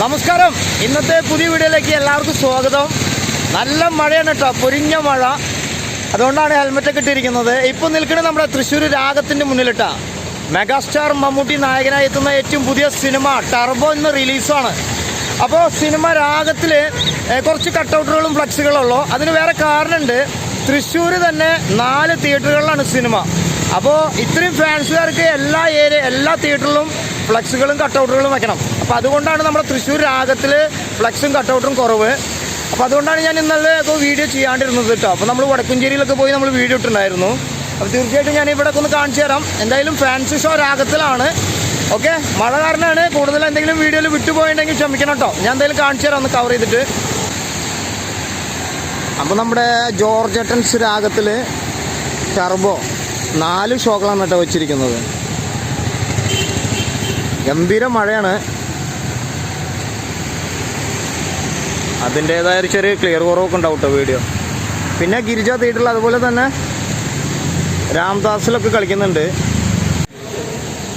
നമസ്കാരം. ഇന്നത്തെ പുതിയ വീഡിയോയിലേക്ക് എല്ലാവർക്കും സ്വാഗതം. നല്ല മഴയാണ് കേട്ടോ പൊരിഞ്ഞ മഴ. അതുകൊണ്ടാണ് ഹെൽമെറ്റൊക്കെ ഇട്ടിരിക്കുന്നത്. ഇപ്പോൾ നിൽക്കുന്നത് നമ്മുടെ തൃശ്ശൂർ രാഗത്തിന്റെ മുന്നിലിട്ടാ. മെഗാസ്റ്റാർ മമ്മൂട്ടി നായകനായി എത്തുന്ന ഏറ്റവും പുതിയ സിനിമ ടർബോ ഇന്ന് റിലീസാണ് അപ്പോൾ സിനിമ രാഗത്തിൽ കുറച്ച് കട്ടൗട്ടുകളും ഫ്ലക്സുകളും അതിന് വേറെ കാരണമുണ്ട് തൃശ്ശൂർ തന്നെ നാല് തിയേറ്ററുകളിലാണ് സിനിമ. അപ്പോൾ ഇത്രയും ഫാൻസുകാർക്ക് എല്ലാ ഏരിയ എല്ലാ തിയേറ്ററിലും ഫ്ലക്സുകളും കട്ടൗട്ടുകളും വെക്കണം. അപ്പോൾ അതുകൊണ്ടാണ് നമ്മുടെ തൃശ്ശൂർ രാഗത്തിൽ ഫ്ലക്സും കട്ടൗട്ടും കുറവ്. അപ്പോൾ അതുകൊണ്ടാണ് ഞാൻ ഇന്നലെ ഇപ്പോൾ വീഡിയോ ചെയ്യാണ്ടിരുന്നത് കേട്ടോ അപ്പോൾ നമ്മൾ വടക്കുംചേരിയിലൊക്കെ പോയി നമ്മൾ വീഡിയോ ഇട്ടിട്ടുണ്ടായിരുന്നു. അപ്പോൾ തീർച്ചയായിട്ടും ഞാൻ ഇവിടെ ഒന്ന് കാണിച്ചു തരാം. എന്തായാലും ഫാൻസി ഷോ രാഗത്തിലാണ്. ഓക്കെ മഴ കാരണമാണ് കൂടുതൽ എന്തെങ്കിലും വീഡിയോയിൽ വിട്ടുപോയിട്ടുണ്ടെങ്കിൽ ക്ഷമിക്കണം കേട്ടോ ഞാൻ എന്തായാലും കാണിച്ചു തരാം ഒന്ന് കവർ ചെയ്തിട്ട്. അപ്പോൾ നമ്മുടെ ജോർജ് ജോർജട്ടൻസ് രാഗത്തിൽ ടർബോ നാല് ഷോകളാണ് കേട്ടോ വെച്ചിരിക്കുന്നത്. ഗംഭീര മഴയാണ്. അതിന്റേതായ ചെറിയ ക്ലിയർ കുറവൊക്കെ ഉണ്ടാവും വീഡിയോ പിന്നെ ഗിരിജ തിയേറ്ററിൽ അതുപോലെ തന്നെ രാംദാസിലൊക്കെ കളിക്കുന്നുണ്ട്.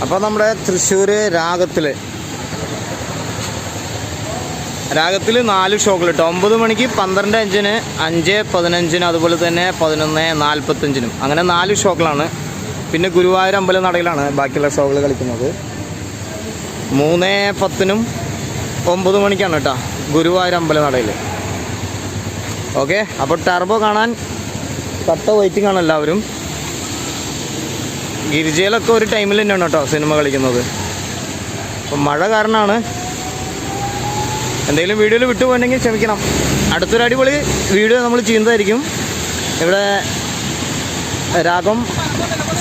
അപ്പോൾ നമ്മുടെ തൃശ്ശൂർ രാഗത്തിൽ രാഗത്തിൽ നാല് ഷോകൾ കേട്ടോ ഒമ്പത് മണിക്ക് പന്ത്രണ്ട് അഞ്ചിന് അഞ്ച് പതിനഞ്ചിന് അതുപോലെ തന്നെ പതിനൊന്ന് നാൽപ്പത്തഞ്ചിനും അങ്ങനെ നാല് ഷോകളാണ് പിന്നെ ഗുരുവായൂർ അമ്പലം നടയിലാണ് ബാക്കിയുള്ള ഷോകൾ കളിക്കുന്നത്. മൂന്ന് പത്തിനും ഒമ്പത് മണിക്കാണ് കേട്ടോ ഗുരുവായൂർ അമ്പലം നടയിൽ ഓക്കെ? അപ്പോൾ ടർബോ കാണാൻ കട്ട വെയിറ്റിംഗ് ആണ് എല്ലാവരും. ഗിരിജയിലൊക്കെ ഒരു ടൈമിൽ തന്നെയാണ് കേട്ടോ സിനിമ കളിക്കുന്നത്. അപ്പം മഴ കാരണമാണ്. എന്തെങ്കിലും വീഡിയോയിൽ വിട്ടുപോയിട്ടുണ്ടെങ്കിൽ ക്ഷമിക്കണം. അടുത്തൊരു അടിപൊളി വീഡിയോ നമ്മൾ ചെയ്യുന്നതായിരിക്കും. ഇവിടെ രാഗം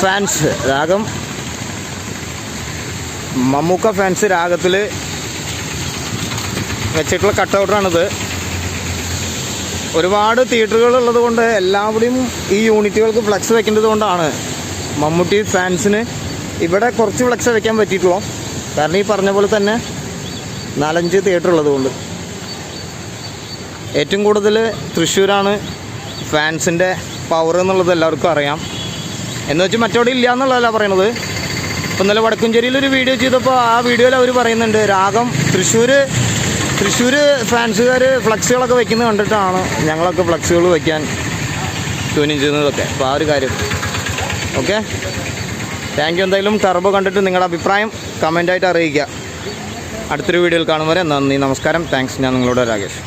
ഫാൻസ് രാഗം മമ്മൂക്ക ഫാൻസ് രാഗത്തിൽ വെച്ചിട്ടുള്ള കട്ടൗട്ടാണിത്. ഒരുപാട് തിയേറ്ററുകൾ ഉള്ളത് കൊണ്ട് എല്ലാവരുടെയും ഈ യൂണിറ്റുകൾക്ക് ഫ്ലക്സ് വെക്കേണ്ടത് കൊണ്ടാണ്. മമ്മൂട്ടി ഫാൻസിന് ഇവിടെ കുറച്ച് ഫ്ലക്സ് വെക്കാൻ പറ്റിയിട്ടുള്ളൂ. കാരണം ഈ പറഞ്ഞ പോലെ തന്നെ നാലഞ്ച് തിയേറ്റർ ഉള്ളത് കൊണ്ട്. ഏറ്റവും കൂടുതൽ തൃശ്ശൂരാണ് ഫാൻസിന്റെ പവർ എന്നുള്ളത് എല്ലാവർക്കും അറിയാം. എന്ന് വെച്ച് മറ്റവിടെ ഇല്ല എന്നുള്ളതല്ല പറയണത്. ഇപ്പം ഇന്നലെ വടക്കുംചേരിയിൽ ഒരു വീഡിയോ ചെയ്തപ്പോൾ ആ വീഡിയോയിൽ അവർ പറയുന്നുണ്ട് രാഗം തൃശ്ശൂർ തൃശ്ശൂർ ഫാൻസുകാർ ഫ്ലക്സുകളൊക്കെ വെക്കുന്നത് കണ്ടിട്ടാണ് ഞങ്ങളൊക്കെ ഫ്ലക്സുകൾ വയ്ക്കാൻ ട്യൂണിങ് ചെയ്യുന്നതൊക്കെ. അപ്പോൾ ആ ഒരു കാര്യം. ഓക്കെ? താങ്ക് യു എന്തായാലും ടർബോ കണ്ടിട്ട് നിങ്ങളുടെ അഭിപ്രായം കമന്റായിട്ട് അറിയിക്കുക. അടുത്തൊരു വീഡിയോയിൽ കാണും വരെ നന്ദി നമസ്കാരം. താങ്ക്സ് ഞാൻ നിങ്ങളോട് രാകേഷ്.